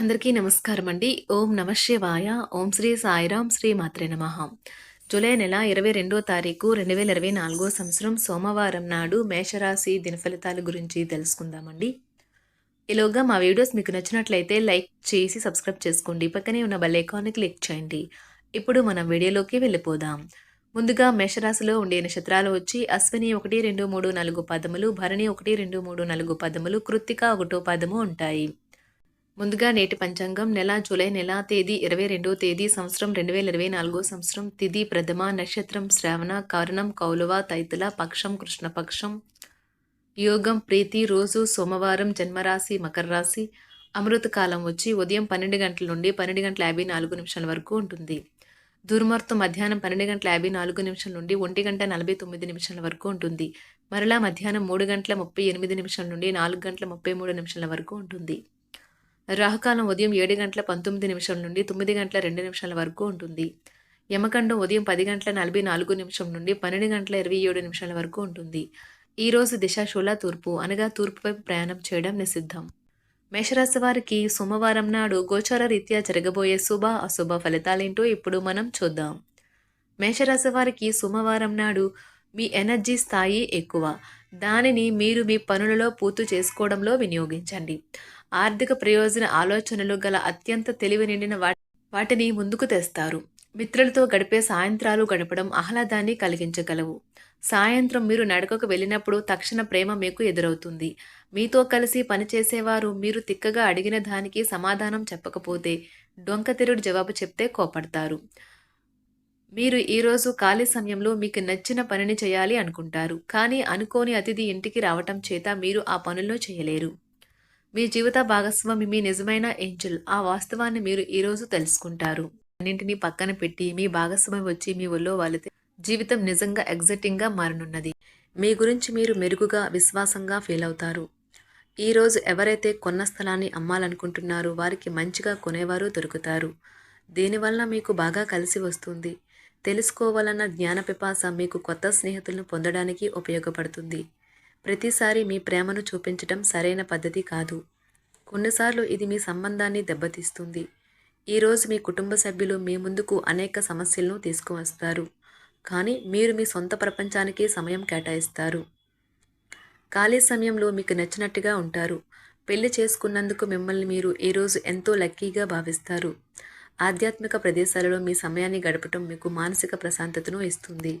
అందరికీ నమస్కారం అండి ఓం నమ శివాయ. ఓం శ్రీ సాయిరాం శ్రీ మాత్రే నమ. జూలై నెల ఇరవై రెండో తారీఖు రెండు వేల ఇరవై నాలుగో సంవత్సరం సోమవారం నాడు మేషరాశి దినఫలితాల గురించి తెలుసుకుందామండి. ఈలోగా మా వీడియోస్ మీకు నచ్చినట్లయితే లైక్ చేసి సబ్స్క్రైబ్ చేసుకోండి. పక్కనే ఉన్న బెల్ ఐకాన్ని క్లిక్ చేయండి. ఇప్పుడు మనం వీడియోలోకి వెళ్ళిపోదాం. ముందుగా మేషరాశిలో ఉండే నక్షత్రాలు వచ్చి అశ్విని ఒకటి రెండు మూడు నాలుగు పదములు భరణి ఒకటి రెండు మూడు నాలుగు పదములు కృత్తిక ఒకటో పదము ఉంటాయి. ముందుగా నేటి పంచాంగం నెల జూలై నెల తేదీ ఇరవై రెండో తేదీ సంవత్సరం రెండు వేల ఇరవై నాలుగో సంవత్సరం తిథి ప్రథమ నక్షత్రం శ్రావణ కారణం కౌలువ తైతుల పక్షం కృష్ణపక్షం. యోగం ప్రీతి రోజు సోమవారం జన్మరాశి మకర రాశి అమృత కాలం వచ్చి ఉదయం పన్నెండు గంటల నుండి పన్నెండు గంటల యాభై నాలుగు నిమిషాల వరకు ఉంటుంది. దుర్మార్తం మధ్యాహ్నం పన్నెండు గంటల యాభై నాలుగు నిమిషాల నుండి ఒంటి గంట నలభై తొమ్మిది నిమిషాల వరకు ఉంటుంది. మరలా మధ్యాహ్నం మూడు గంటల ముప్పై ఎనిమిది నిమిషాల నుండి నాలుగు గంటల ముప్పై మూడు నిమిషాల వరకు ఉంటుంది. రాహుకాలం ఉదయం ఏడు గంటల పంతొమ్మిది నిమిషం నుండి తొమ్మిది గంటల రెండు నిమిషాల వరకు ఉంటుంది. యమకండం ఉదయం పది గంటల నలభై నాలుగు నిమిషం నుండి పన్నెండు గంటల ఇరవై ఏడు నిమిషాల వరకు ఉంటుంది. ఈరోజు రోజు దిశాశూల తూర్పు అనగా తూర్పు వైపు ప్రయాణం చేయడం నిషిద్ధం. మేషరాశి వారికి సోమవారం నాడు గోచార రీత్యా జరగబోయే శుభ అశుభ ఫలితాలేంటో ఇప్పుడు మనం చూద్దాం. మేషరాశి వారికి సోమవారం నాడు మీ ఎనర్జీ స్థాయి ఎక్కువ. దానిని మీరు మీ పనులలో పూర్తి చేసుకోవడంలో వినియోగించండి. ఆర్థిక ప్రయోజన ఆలోచనలు గల అత్యంత తెలివి నిండిన వాటిని ముందుకు తెస్తారు. మిత్రులతో గడిపే సాయంత్రాలు గడపడం ఆహ్లాదాన్ని కలిగించగలవు. సాయంత్రం మీరు నడకకు వెళ్ళినప్పుడు తక్షణ ప్రేమ మీకు ఎదురవుతుంది. మీతో కలిసి పనిచేసేవారు మీరు తిక్కగా అడిగిన దానికి సమాధానం చెప్పకపోతే డొంకతిరుడు జవాబు చెప్తే కోపడతారు. మీరు ఈరోజు ఖాళీ సమయంలో మీకు నచ్చిన పనిని చేయాలి అనుకుంటారు. కానీ అనుకోని అతిథి ఇంటికి రావటం చేత మీరు ఆ పనుల్లో చేయలేరు. మీ జీవిత భాగస్వామి మీ నిజమైన ఏంజల్. ఆ వాస్తవాన్ని మీరు ఈరోజు తెలుసుకుంటారు. అన్నింటినీ పక్కన పెట్టి మీ భాగస్వామి వచ్చి మీ ఒళ్ళో వాలితే జీవితం నిజంగా ఎగ్జైటింగ్గా మారనున్నది. మీ గురించి మీరు మెరుగుగా విశ్వాసంగా ఫీల్ అవుతారు. ఈరోజు ఎవరైతే కొన్న స్థలాన్ని అమ్మాలనుకుంటున్నారో వారికి మంచిగా కొనేవారు దొరుకుతారు. దీనివల్ల మీకు బాగా కలిసి వస్తుంది. తెలుసుకోవాలన్న జ్ఞాన పిపాస మీకు కొత్త స్నేహితులను పొందడానికి ఉపయోగపడుతుంది. ప్రతిసారి మీ ప్రేమను చూపించడం సరైన పద్ధతి కాదు. కొన్నిసార్లు ఇది మీ సంబంధాన్ని దెబ్బతీస్తుంది. ఈరోజు మీ కుటుంబ సభ్యులు మీ ముందుకు అనేక సమస్యలను తీసుకువస్తారు. కానీ మీరు మీ సొంత ప్రపంచానికి సమయం కేటాయిస్తారు. ఖాళీ సమయంలో మీకు నచ్చినట్టుగా ఉంటారు. పెళ్ళి చేసుకున్నందుకు మిమ్మల్ని మీరు ఈరోజు ఎంతో లక్కీగా భావిస్తారు. ఆధ్యాత్మిక ప్రదేశాలలో మీ సమయాన్ని గడపటం మీకు మానసిక ప్రశాంతతను ఇస్తుంది.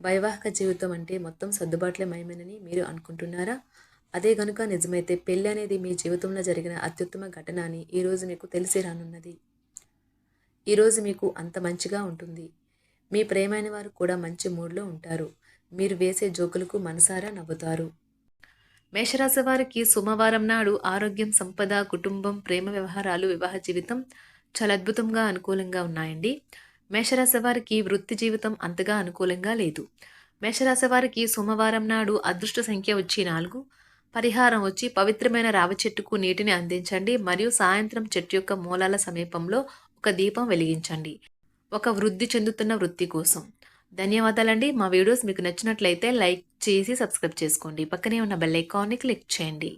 వైవాహిక జీవితం అంటే మొత్తం సర్దుబాట్లే మయమేనని మీరు అనుకుంటున్నారా? అదే గనుక నిజమైతే పెళ్ళి అనేది మీ జీవితంలో జరిగిన అత్యుత్తమ ఘటన అని ఈరోజు మీకు తెలిసి రానున్నది. ఈరోజు మీకు అంత మంచిగా ఉంటుంది. మీ ప్రేమైన వారు కూడా మంచి మూడ్లో ఉంటారు. మీరు వేసే జోకులకు మనసారా నవ్వుతారు. మేషరాశి వారికి సోమవారం నాడు ఆరోగ్యం సంపద కుటుంబం ప్రేమ వ్యవహారాలు వివాహ జీవితం చాలా అద్భుతంగా అనుకూలంగా ఉన్నాయండి. మేషరాశి వారికి వృత్తి జీవితం అంతగా అనుకూలంగా లేదు. మేషరాశి వారికి సోమవారం నాడు అదృష్ట సంఖ్య వచ్చి నాలుగు. పరిహారం వచ్చి పవిత్రమైన రావి చెట్టుకు నీటిని అందించండి. మరియు సాయంత్రం చెట్టు యొక్క మూలాల సమీపంలో ఒక దీపం వెలిగించండి. ఒక వృద్ధి చెందుతున్న వృత్తి కోసం. ధన్యవాదాలండి. మా వీడియోస్ మీకు నచ్చినట్లయితే లైక్ చేసి సబ్స్క్రైబ్ చేసుకోండి. పక్కనే ఉన్న బెల్ ఐకాన్ని క్లిక్ చేయండి.